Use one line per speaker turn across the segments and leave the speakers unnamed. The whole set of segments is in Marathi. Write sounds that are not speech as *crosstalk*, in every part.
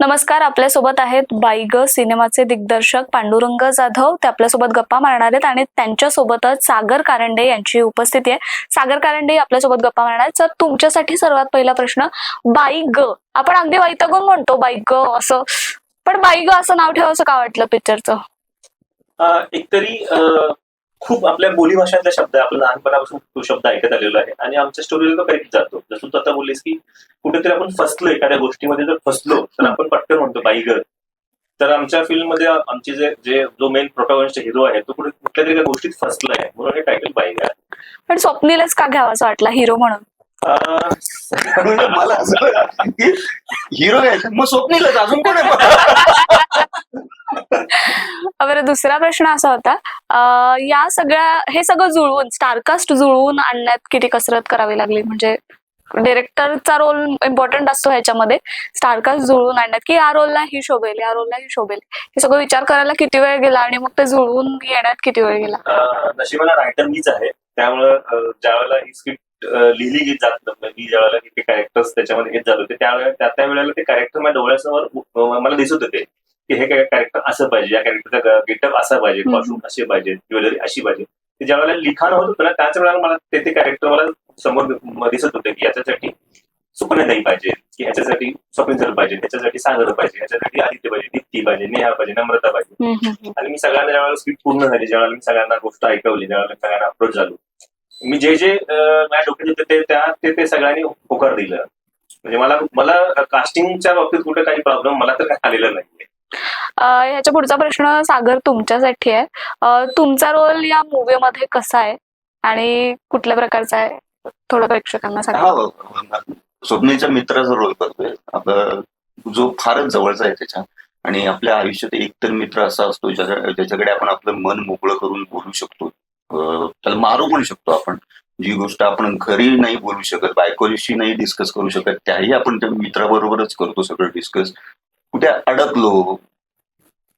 नमस्कार आपल्यासोबत आहेत बाईग सिनेमाचे दिग्दर्शक पांडुरंग जाधव. ते आपल्यासोबत गप्पा मारणार आहेत आणि त्यांच्यासोबतच सागर कारंडे यांची उपस्थिती आहे. सागर कारंडे आपल्यासोबत गप्पा मारणार आहेत. तर तुमच्यासाठी सर्वात पहिला प्रश्न बाईग आपण अगदी वैतागून म्हणतो बाईग असं. पण बाईग असं नाव ठेवावं का वाटलं पिक्चरचं
एकतरी खूप आपल्या बोलीभाषातला शब्द आहे. आपण लहानपणापासून तो शब्द ऐकत आलेला आहे. आणि आमच्या स्टोरीला तो करेक्ट जातो. जसं तू आता बोललीस की कुठेतरी आपण फसलो एखाद्या गोष्टीमध्ये जर फसलो तर आपण पटकन म्हणतो बाईगर तर आमच्या फिल्ममध्ये आमचे जे जे जो मेन प्रोटॉगनिस्ट हिरो आहे तो कुठे कुठल्या तरी एका गोष्टीत फसला आहे. म्हणून हे टायटल बाईगर.
पण स्वप्नीलच का घ्यावासा वाटला? हिरो म्हणून.
म्हणजे मला असं *laughs* हिरो घ्यायचं. मग स्वप्नीलच. अजून कोण आहे *laughs* *laughs*
बरं दुसरा प्रश्न असा होता अं, या सगळ्या हे सगळं जुळवून स्टारकास्ट जुळवून आणण्यात किती कसरत करावी लागली? म्हणजे डिरेक्टरचा रोल इम्पॉर्टंट असतो ह्याच्यामध्ये स्टारकास्ट जुळवून आणण्यात की या रोलला ही शोभेल या रोलला ही शोभेल? हे सगळं विचार करायला किती वेळ गेला आणि मग ते जुळवून येण्यात किती वेळ गेला?
अं, नशिबाला रायटर मीच आहे त्यामुळं अं, ज्यावेळेला ही स्क्रिप्ट लिहिली गेली जात मी ज्यावेळेला ते कॅरेक्टर्स त्याच्यामध्ये येत जात होते त्यावेळेला त्या त्या वेळेला ते कॅरेक्टर माझ्या डोळ्यासमोर उ- मला दिसत होते. की हे कॅरेक्टर असं पाहिजे या कॅरेक्टरचा गेटअप असा पाहिजे. कॉस्ट्युम असे पाहिजे ज्वेलरी अशी पाहिजे ते ज्या वेळेला लिखाण होत होतं ना त्याच वेळेला मला ते ते कॅरेक्टर मला समोर दिसत होते की याच्यासाठी सुकन्याताई पाहिजे की ह्याच्यासाठी सर पाहिजे ह्याच्यासाठी सागर पाहिजे ह्याच्यासाठी आदित्य पाहिजे दीप्ती पाहिजे नेहा पाहिजे नम्रता पाहिजे. आणि मी सगळ्यांना ज्यावेळेला स्क्रिप्ट पूर्ण झाली ज्यावेळेला मी सगळ्यांना गोष्ट ऐकवली ज्यावेळेला सगळ्यांना अप्रोच झालो मी जे जे माझ्या डोक्यात होते ते त्या ते ते सगळ्यांनी होकार दिलं म्हणजे मला मला कास्टिंगच्या बाबतीत कुठे काही प्रॉब्लेम मला तर काही आलेला नाहीये
ह्याच्या पुढचा प्रश्न सागर तुमच्यासाठी आहे. तुमचा रोल या मूवी मध्ये कसा आहे? आणि कुठल्या प्रकारचा आहे? थोडं प्रेक्षकांना सांगा.
हा मित्राचा रोल करतोय जो फारच जवळचा आहे त्याच्या. आणि आपल्या आयुष्यात एकतर मित्र असा असतो ज्याच्याकडे आपण आपलं मन मोकळं करून बोलू शकतो. त्याला मारू पण शकतो आपण. जी गोष्ट आपण घरी नाही बोलू शकत बायकोशी नाही डिस्कस करू शकत त्याही आपण त्या मित्राबरोबरच करतो सगळं डिस्कस कुठे अडकलो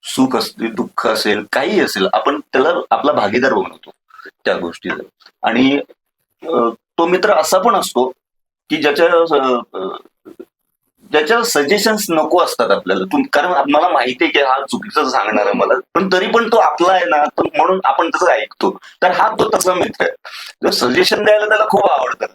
सुख असतील दुःख असेल काही असेल आपण त्याला आपला भागीदार बनवतो त्या गोष्टीला. आणि तो मित्र असा पण असतो की ज्याच्या ज्याच्या सजेशन्स नको असतात आपल्याला. कारण मला माहिती आहे की हा चुकीचं सांगणार आहे मला पण तरी पण तो आपला आहे ना तर म्हणून आपण तसं ऐकतो. तर हा तो तसा मित्र आहे. सजेशन द्यायला त्याला खूप आवडतं.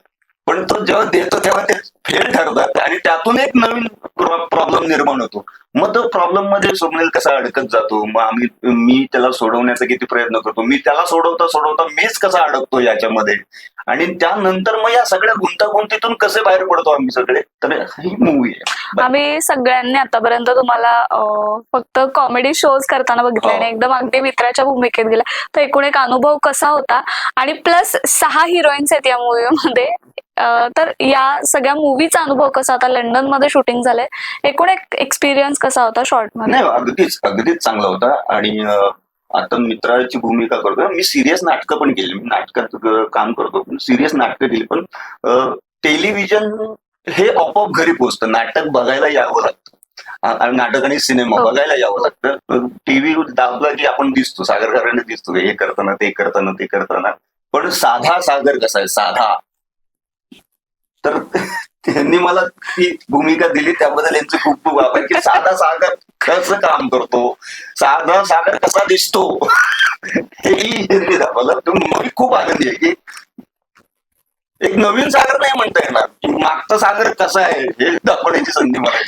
तो जेव्हा देतो तेव्हा ते फेल ठरतात आणि त्यातून एक नवीन प्रॉब्लेम निर्माण होतो. मग तो प्रॉब्लेममध्ये स्वप्नील कसा अडकत जातो? मग आम्ही मी त्याला सोडवण्याचा किती प्रयत्न करतो? मी त्याला सोडवता सोडवता मीच कसा अडकतो याच्यामध्ये? आणि त्यानंतर मग या सगळ्या गुंतागुंतीतून कसे बाहेर पडतो आम्ही सगळे? तर ही मूवी आहे.
आम्ही सगळ्यांनी आतापर्यंत तुम्हाला फक्त कॉमेडी शोज करताना बघितले
हो.
आणि एकदम अगदी मित्राच्या भूमिकेत गेला. तर एकूण एक अनुभव कसा होता? आणि प्लस सहा हिरोईन्स आहेत या मूवीमध्ये तर या सगळ्या मूवीचा अनुभव कसा होता? लंडनमध्ये शूटिंग झालंय. एकूण एक एक्सपिरियन्स कसा होता शॉर्टमध्ये
नाही अगदीच अगदीच चांगला होता. आणि आता मित्राची भूमिका करतो मी सिरियस नाटकं पण केली. मी नाटकात काम करतो. पण सिरियस नाटकं केली. पण टेलिव्हिजन हे आपोआप घरी पोहोचतं. नाटक बघायला यावं लागतं. नाटक आणि सिनेमा
हो.
बघायला यावं लागतं. टीव्ही दाबला की आपण दिसतो. सागर कारणे दिसतो. हे करताना ते करताना ते करताना. पण साधा सागर कसा आहे? साधा. तर त्यांनी मला ती भूमिका दिली. त्याबद्दल यांचे खूप खूप आभार. की साधा सागर कसं काम करतो? साधा सागर कसा दिसतो? हेही त्यांनी दाखवलं. खूप आनंदी आहे की एक नवीन सागर नाही म्हणता येणार. मागचा सागर कसा आहे हे दाखवण्याची संधी मला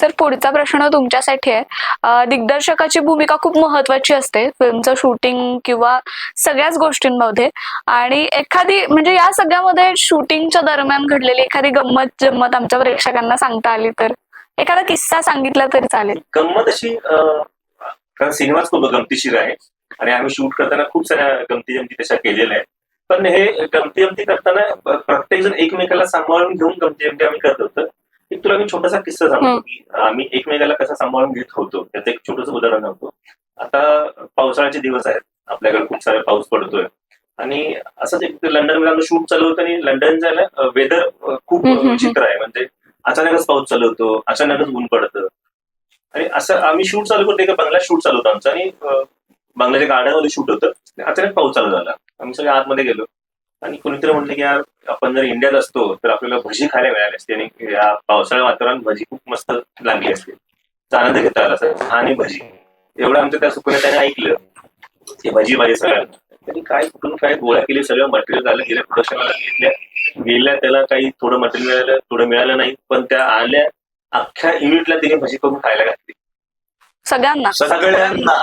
सर पुढचा प्रश्न तुमच्यासाठी आहे. दिग्दर्शकाची भूमिका खूप महत्वाची असते फिल्मचं शूटिंग किंवा सगळ्याच गोष्टींमध्ये. आणि एखादी म्हणजे या सगळ्यामध्ये शूटिंगच्या दरम्यान घडलेली एखादी गंमत जम्मत आमच्या प्रेक्षकांना सांगता आली तर? एखादा किस्सा सांगितला तरी चालेल.
गंमत अशी कारण सिनेमाच खूप गमतीशीर आहे. आणि आम्ही शूट करताना खूप साऱ्या गमती जमती तशा केलेल्या आहेत. पण हे गमती जमती करताना प्रत्येक जण एकमेकाला सांभाळून घेऊन गमती जमती आम्ही करत होतो. एक तुला मी छोटासा किस्सा सांगतो. की आम्ही एकमेकाला कसं सांभाळून घेत होतो त्याचं एक छोटंसं उदाहरण सांगतो. आता पावसाळ्याचे दिवस आहेत आपल्याकडे खूप सारा पाऊस पडतोय. आणि असंच एक लंडनमध्ये आम्ही शूट चालू होतं आणि लंडन जायला वेदर खूप
हम्म, हम्म,
अं, चित्र आहे. म्हणजे अचानकच पाऊस चालू होतो अचानकच ऊन पडतं. आणि असं आम्ही शूट चालू करतो एका बंगल्यात शूट चालू होतं आमचं. आणि बंगल्याच्या गार्डनमध्ये शूट होतं अचानक पाऊस चालू झाला. आम्ही सगळे आतमध्ये गेलो. आणि कोणीतरी म्हणलं की यार आपण जर इंडियात असतो तर आपल्याला भजी खायला मिळाली असते आणि या पावसाळ्या वातावरणात भजी खूप मस्त लागली असते. आनंद घेता आला सर आणि भजी. एवढं आमच्या त्या सुकून त्याने ऐकलं. ते भजी भाजी सगळ्यांना त्यांनी काय कुठून काय गोळा केले सगळं मटेरियल झालं गेल्या प्रोडक्शनला घेतल्या. गेल्या त्याला काही थोडं मटेरियल मिळालं थोडं मिळालं नाही. पण त्या आल्या अख्ख्या युनिटला तिने भजी करून खायला घातली.
सगळ्यांना.
सगळ्यांना.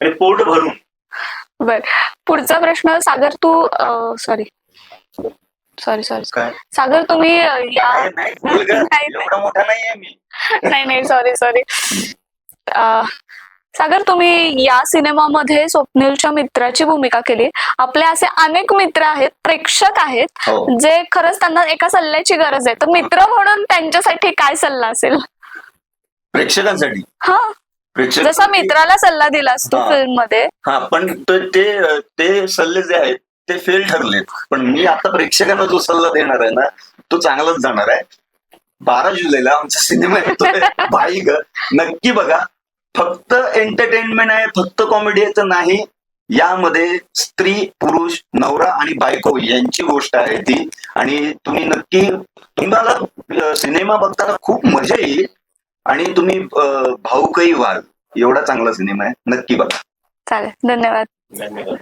आणि पोट भरून.
बर. पुढचा प्रश्न सागर तू सॉरी सॉरी सॉरी
काय?
सागर तुम्ही अ, या
नाही, मुलगा
नाही, *laughs* नाही.
एवढा मोठा नाहीये मी.
नाही. नाही सॉरी सॉरी सागर तुम्ही या सिनेमामध्ये स्वप्नीलच्या मित्राची भूमिका केली. आपले असे अनेक मित्र आहेत प्रेक्षक आहेत
हो.
जे खरंच त्यांना एका सल्ल्याची गरज आहे. तर मित्र म्हणून त्यांच्यासाठी काय सल्ला असेल?
प्रेक्षकांसाठी?
हा. जसा मित्राला सल्ला दिलास तू
हा.
फिल्ममध्ये
हा पण तो- ते ते सल्ले जे आहेत ते फेल ठरलेत. पण मी आता प्रेक्षकांना जो सल्ला देणार आहे ना तो चांगलाच जाणार आहे. बारा जुलैला आमचा सिनेमा येतोय. *laughs* बाई ग. नक्की बघा. फक्त एंटरटेनमेंट आहे फक्त कॉमेडी आहे तर नाही. यामध्ये स्त्री पुरुष नवरा आणि बायको यांची गोष्ट आहे ती. आणि तुम्ही नक्की तुम्हाला सिनेमा बघताना खूप मजा येईल. आणि तुम्ही भाऊकही व्हाल. एवढा चांगला सिनेमा आहे. नक्की बघा.
चालेल. धन्यवाद.
धन्यवाद.